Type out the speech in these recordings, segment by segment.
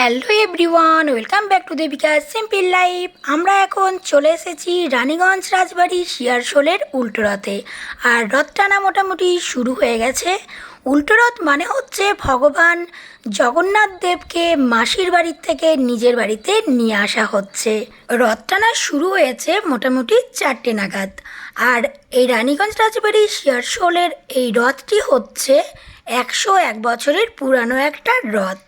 Hello everyone welcome back to Debika simple life আমরা এখন চলে এসেছি রানীগঞ্জ রাজবাড়ি শিয়ারশোলের উল্টো রথে। আর রথ টানা মোটামুটি শুরু হয়ে গেছে। উল্টো রথ মানে হচ্ছে ভগবান জগন্নাথ দেবকে মাসির বাড়ির থেকে নিজের বাড়িতে নিয়ে আসা হচ্ছে। রথ টানা শুরু হয়েছে মোটামুটি চারটে নাগাদ। আর এই রানীগঞ্জ রাজবাড়ি শিয়ারশোলের এই রথটি হচ্ছে একশো এক বছরের পুরানো একটা রথ।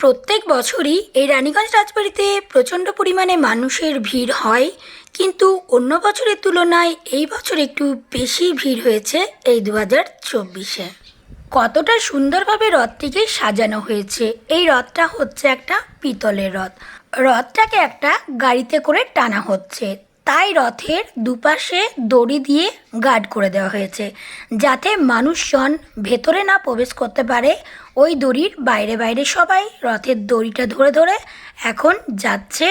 প্রত্যেক বছরই এই রানীগঞ্জ রাজবাড়িতে প্রচণ্ড পরিমাণে মানুষের ভিড় হয়, কিন্তু অন্য বছরের তুলনায় এই বছর একটু বেশি ভিড় হয়েছে এই দু হাজার চব্বিশে। কতটা সুন্দরভাবে রথটিকে সাজানো হয়েছে, এই রথটা হচ্ছে একটা পিতলের রথ রথটাকে একটা গাড়িতে করে টানা হচ্ছে। তাই রথের দুপাশে দড়ি দিয়ে গার্ড করে দেওয়া হয়েছে, যাতে মানুষজন ভেতরে না প্রবেশ করতে পারে। ওই দড়ির বাইরে বাইরে সবাই রথের দড়িটা ধরে ধরে এখন যাচ্ছে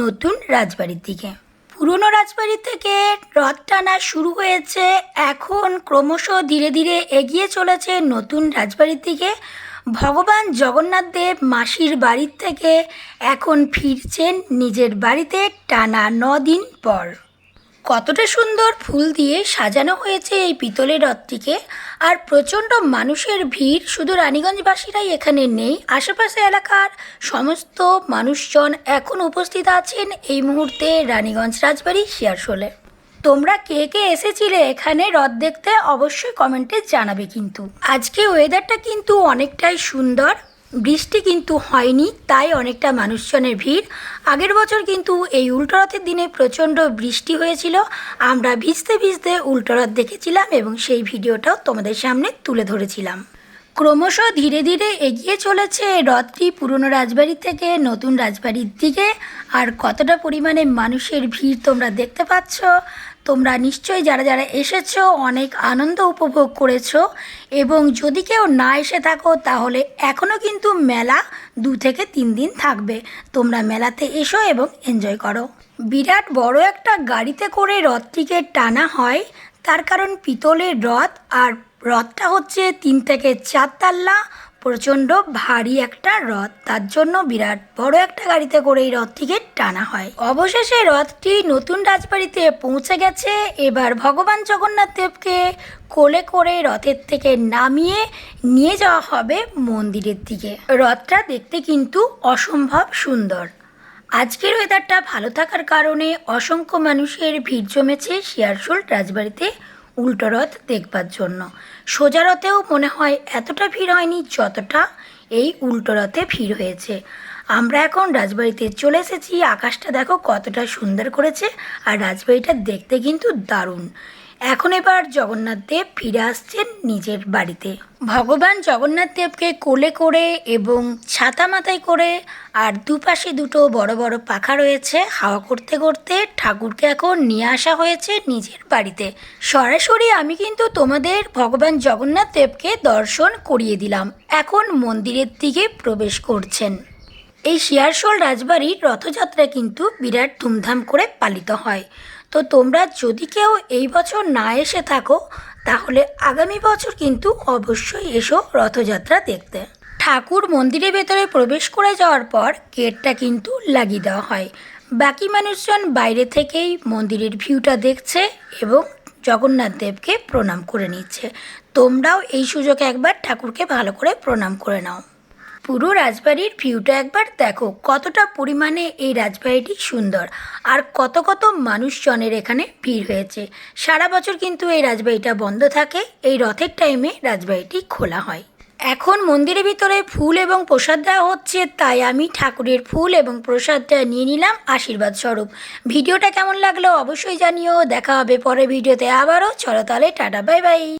নতুন রাজবাড়ির দিকে। পুরনো রাজবাড়ি থেকে রথ টানা শুরু হয়েছে, এখন ক্রমশ ধীরে ধীরে এগিয়ে চলেছে নতুন রাজবাড়ির দিকে। ভগবান জগন্নাথ দেব মাসির বাড়ির থেকে এখন ফিরছেন নিজের বাড়িতে টানা দিন পর। কতটা সুন্দর ফুল দিয়ে সাজানো হয়েছে এই পিতলের রথটিকে, আর প্রচণ্ড মানুষের ভিড়, শুধু রানীগঞ্জবাসীরাই এখানে নেই। আশেপাশে এলাকার সমস্ত মানুষজন এখন উপস্থিত আছেন এই মুহূর্তে রানীগঞ্জ রাজবাড়ি শিয়ারশোলে। তোমরা কে কে এসেছিলে এখানে রথ দেখতে অবশ্যই কমেন্টে জানাবে কিন্তু। আজকে ওয়েদারটা কিন্তু অনেকটাই সুন্দর, বৃষ্টি কিন্তু হয়নি, তাই অনেকটা মানুষজনের ভিড়। আগের বছর কিন্তু এই উল্টো রথের দিনে প্রচণ্ড বৃষ্টি হয়েছিল, আমরা ভিজতে ভিজতে উল্টো রথ দেখেছিলাম এবং সেই ভিডিওটাও তোমাদের সামনে তুলে ধরেছিলাম। ক্রমশ ধীরে ধীরে এগিয়ে চলেছে রথটি পুরনো রাজবাড়ি থেকে নতুন রাজবাড়ির দিকে, আর কতটা পরিমাণে মানুষের ভিড় তোমরা দেখতে পাচ্ছ তোমরা নিশ্চয়ই যারা যারা এসেছ, অনেক আনন্দ উপভোগ করেছ এবং যদি কেউ না এসে থাকো, তাহলে এখনও কিন্তু মেলা দু থেকে তিন দিন থাকবে। তোমরা মেলাতে এসো এবং এনজয় করো। বিরাট বড় একটা গাড়িতে করে রথটিকে টানা হয়। তার কারণ পিতলের রথ, আর রথটা হচ্ছে তিন থেকে চার তাল্লা। প্রচণ্ড ভারী একটা রথ। তার জন্য বিরাট বড় একটা গাড়িতে করে এই রথটিকে টানা হয়। অবশেষে রথটি নতুন রাজবাড়িতে পৌঁছে গেছে। এবার ভগবান জগন্নাথ দেবকে কোলে করে রথের থেকে নামিয়ে নিয়ে যাওয়া হবে মন্দিরের দিকে। রথটা দেখতে কিন্তু অসম্ভব সুন্দর। আজকের ওয়েদারটা ভালো থাকার কারণে অসংখ্য মানুষের ভিড় জমেছে শিয়ারশোল রাজবাড়িতে। উল্টো রথ দেখবার জন্য। সোজা রথেও মনে হয় এতটা ভিড় হয়নি যতটা এই উল্টো রথে ভিড় হয়েছে। আমরা এখন রাজবাড়িতে চলে এসেছি। আকাশটা দেখো কতটা সুন্দর করেছে। আর রাজবাড়িটা দেখতে কিন্তু দারুণ। এখন এবার জগন্নাথ দেব ফিরে আসছেন নিজের বাড়িতে। ভগবান জগন্নাথ দেবকে কোলে করে এবং ছাতা মাথায় করে আর দুপাশে দুটো বড় বড় পাখা রয়েছে, হাওয়া করতে করতে ঠাকুরকে এখন নিয়ে আসা হয়েছে নিজের বাড়িতে। সরাসরি আমি কিন্তু তোমাদের ভগবান জগন্নাথ দেবকে দর্শন করিয়ে দিলাম। এখন মন্দিরের দিকে প্রবেশ করছেন। এই শিয়ারশোল রাজবাড়ির রথযাত্রা কিন্তু বিরাট ধুমধাম করে পালিত হয়। তো তোমরা যদি কেউ এই বছর না এসে থাকো, তাহলে আগামী বছর কিন্তু অবশ্যই এসো রথযাত্রা দেখতে। ঠাকুর মন্দিরের ভেতরে প্রবেশ করে যাওয়ার পর গেটটা কিন্তু লাগিয়ে দেওয়া হয়। বাকি মানুষজন বাইরে থেকেই মন্দিরের ভিউটা দেখছে এবং জগন্নাথ দেবকে প্রণাম করে নিচ্ছে। তোমরাও এই সুযোগে একবার ঠাকুরকে ভালো করে প্রণাম করে নাও। পুরো রাজবাড়ির ভিউটা একবার দেখো, কতটা পরিমাণে এই রাজবাড়িটি সুন্দর আর কত কত মানুষজনের এখানে ভিড় হয়েছে। সারা বছর কিন্তু এই রাজবাড়িটা বন্ধ থাকে, এই রথের টাইমে রাজবাড়িটি খোলা হয়। এখন মন্দিরের ভিতরে ফুল এবং প্রসাদ দেওয়া হচ্ছে, তাই আমি ঠাকুরের ফুল এবং প্রসাদটা নিয়ে নিলাম আশীর্বাদ স্বরূপ। ভিডিওটা কেমন লাগল অবশ্যই জানিও, দেখা হবে পরের ভিডিওতে আবারও। চলো তাহলে টাটা বাই বাই